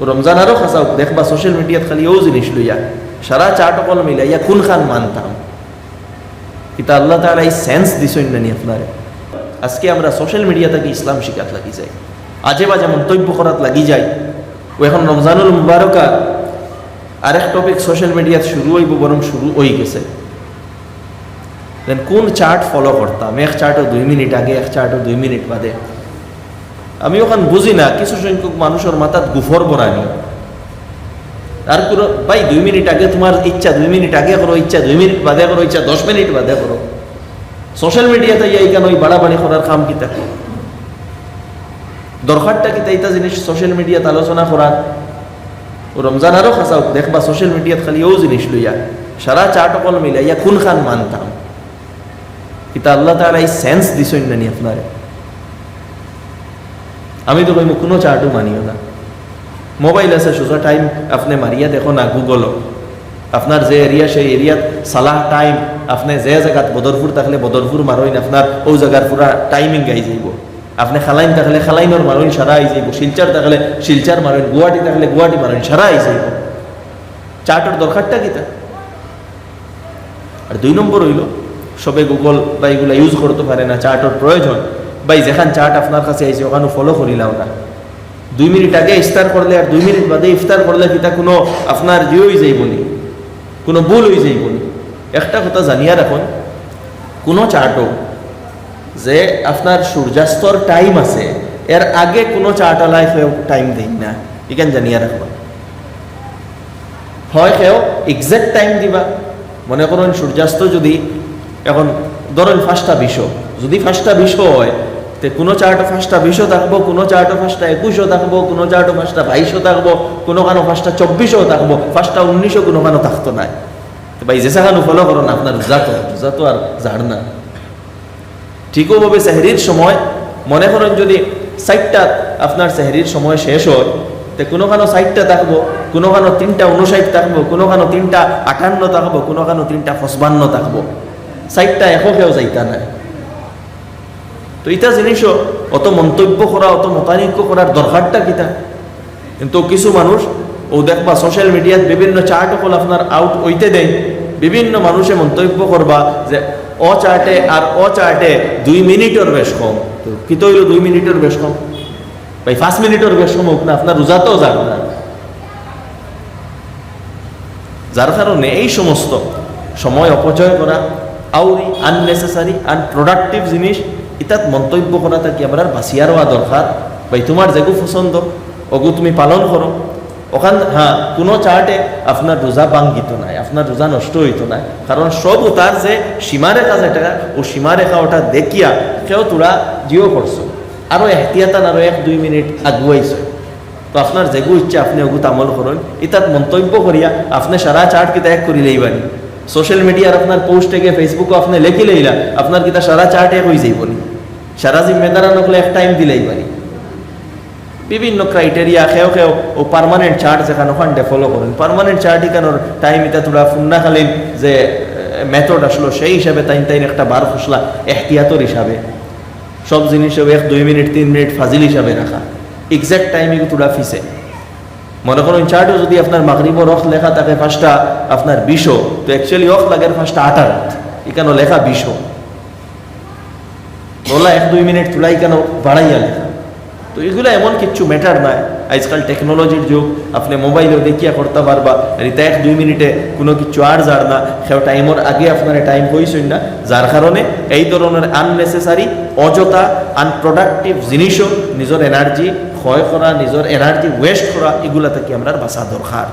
রমজান আরও খাসাও দেখবা সোশ্যাল মিডিয়াত খালি ও জিনিস লইয়া, সারা চাটকল মিলাইয়া কোন খান মানতাম। কিন্তু আল্লাহ তাআলা এই সেন্স দিছেন না নি আপনারে। আজকে আমরা সোশ্যাল মিডিয়া থেকে ইসলাম শিখাত লাগি যাই। আজে বাজে মন্তব্য করাত লাগি যাই। ও এখন রমজানুল মুবারকা আরেক টপিক সোশ্যাল মিডিয়াত শুরু হইব বরং শুরু হয়ে গেছে। দেন কোন চার্ট ফলো করতাম? এক চার্টও দুই মিনিট আগে, এক চার্টও দুই মিনিট বাদে। আমি ওখান বুঝি না, কিছু সংখ্যক মানুষের মাথাত গুফর বরানি। আর কোনো, ভাই, দুই মিনিট আগে তোমার ইচ্ছা, দুই মিনিট আগে করো ইচ্ছা, দুই মিনিট বাদে করো ইচ্ছা, দশ মিনিট বাদে করো। সোশ্যাল মিডিয়াতে যাই কেন ওই বাড়াবাড়ি করার কাম কি থাকে দরকারটা কি তাইতা জিনিস সোশ্যাল মিডিয়াত আলোচনা করার। ও রমজান আরও খাসাও দেখবা সোশ্যাল মিডিয়াত খালি ও জিনিস লইয়া, সারা চাটকল মিলাইয়া কোন খান মানতাম? কিন্তু আল্লাহ তাআলা এই সেন্স দিছেন না নি আপনারে। আমি তো কইম, কোনো চার্টও মানিও না। মোবাইল আছে সোজা টাইম, আপনি মারিয়া দেখো না গুগল আপনার যে এরিয়া সেই এরিয়াত সালাহ টাইম, আপনি যে জায়গাত বদরপুর থাকলে বদরপুর মারইন আপনার ও জায়গার পুরা টাইমিং গাই যাইব। আপনি খালাইন থাকলে খালাইনর মারইন সারা আই যাইব। শিলচার থাকলে শিলচার মারইন গুয়াহাটি থাকলে গুয়াহাটি মারইন সারা আই যাইব। চার্টের দরকারটা কিতা আর দুই নম্বর হইল সবে গুগল বা এগুলো ইউজ করতে পারে না চার্টের প্রয়োজন ভাই, যেখান চার্ট আপনার কাছে আইছে, ওখানে ফলো করিলাম না। দুই মিনিট আগে ইফতার করলে আর দুই মিনিট বাদে ইফতার করলে সেটা কোনো আপনার ইয়ে হয়ে যাইব নি, কোনো ভুল হয়ে যাইব নি। একটা কথা জানিয়া রাখুন, কোনো চার্টও যে আপনার সূর্যাস্তর টাইম আছে, এর আগে কোনো চার্ট আলায় কেউ টাইম দেই না এখান জানিয়া রাখবা হয় কেউ এক্সাক্ট টাইম দিবা, মনে করুন সূর্যাস্ত যদি এখন ধরেন ফার্স্টটা বিশ, যদি ফার্স্টটা বিশ হয় তে কোনো চার্টে ফার্স্টটা বিশও থাকব কোনো চার্টে ফার্স্টটা একুশও থাকব কোনো চার্টে ফার্স্টটা বাইশও থাকব কোনো কানো ফার্স্টটা চব্বিশও থাকব ফার্স্টটা উনিশও কোনো কানো থাকতো না ভাই, যে সাখানো ফলো করো না আপনার রোজাতো রোজাতো আর ঝাড় না ঠিকভাবে সেহরির সময়, মনে করেন যদি সাইটটা আপনার সেহরির সময় শেষ হয়, তে কোনো কানো সাইটটা থাকব কোনো কানো তিনটা উনষাট থাকব কোনো কানো তিনটা আটান্ন থাকব কোনো কানো তিনটা পঁচপান্ন থাকব সাইটটা এককেও যাইতা নাই। তো ইটা জিনিসও, অত মন্তব্য করা, অত মতানৈক্য করার দরকারটা কিতা? কিন্তু কিছু মানুষ, ও দেখবা সোশ্যাল মিডিয়াত বিভিন্ন চার্ট অকল আপনার আউট হইতে দেয়। বিভিন্ন মানুষে মন্তব্য করবা যে, অ চার্টে আর অ চার্টে দুই মিনিটের বেশ কম। কি তো হইল দুই মিনিটের বেশ কম? ভাই, পাঁচ মিনিটের বেশ কম হোক না, আপনার রোজাতেও যাবে না। যার কারণে এই সমস্ত সময় অপচয় করা, আউরি আননেসেসারি আনপ্রোডাক্টিভ জিনিস ইতাত মন্তব্য করা থাকি আমরা বাঁচিয়া রওয়া দরকার ভাই তোমার যেগু পছন্দ ওগু তুমি পালন করো ওখান হ্যাঁ কোনো চার্টে আপনার রোজা বাঙ্গিত নাই আপনার রোজা নষ্ট হইতো না কারণ সব তার যে সীমারেখা যেটা ও সীমারেখা ওটা দেখিয়া সেও তোরা জিও করছ আরও এহতিয়াতান আরও এক, দুই মিনিট আগুয়াইছো তো আপনার যেগু ইচ্ছা, আপনি ওগুত আমল করুন ইতাত মন্তব্য করিয়া আপনি সারা চার্ট কিতা এক করি লইবানি সোশ্যাল মিডিয়ার আপনার পোস্ট থেকে ফেসবুকে আপনি লেখি লইলা, আপনার কিতা সারা চার্ট হয়ে যাইব নি? সারা জিম্মেদারা নকলে এক টাইম দিলেই পারি বিভিন্ন ক্রাইটেরিয়া খেয়েও খেয়েও ও পারমানেন্ট চার্ট যেখানে ওখানটা ফলো করেন। পারমানেন্ট চার্ট ইকানোর টাইম এটা তোরা ফুন্নাকালীন যে মেথড আসলো, সেই হিসাবে তাইন তাইন একটা বার ফসলা এহতিয়াতর হিসাবে। সব জিনিসেও এক, দুই মিনিট, তিন মিনিট ফাজিল হিসাবে রাখা। এক্সাক্ট টাইমিং তোরা ফিসে। মনে করুন চার্টও যদি আপনার মাগরিব রখ লেখা থাকে পাঁচটা আপনার বিশো তো অ্যাকচুয়ালি অফ লাগে পাঁচটা আঠারো এখানে লেখা বিশো বলা এক দুই মিনিট তুলাই কেন? বাড়াইয়া লেখা। তো এগুলো এমন কিছু ম্যাটার নয় আজকাল টেকনোলজির যুগ, আপনি মোবাইলেও দেখিয়া করতে পারবা এটা এক দুই মিনিটে কোনো কিছু আর যার না। সেও টাইমের আগে আপনার টাইম হয়েছেন না। যার কারণে এই ধরনের আননেসেসারি অযথা আনপ্রোডাক্টিভ জিনিসও নিজের এনার্জি ক্ষয় করা নিজের এনার্জি ওয়েস্ট করা এগুলা থেকে আমরা বাঁচা দরকার।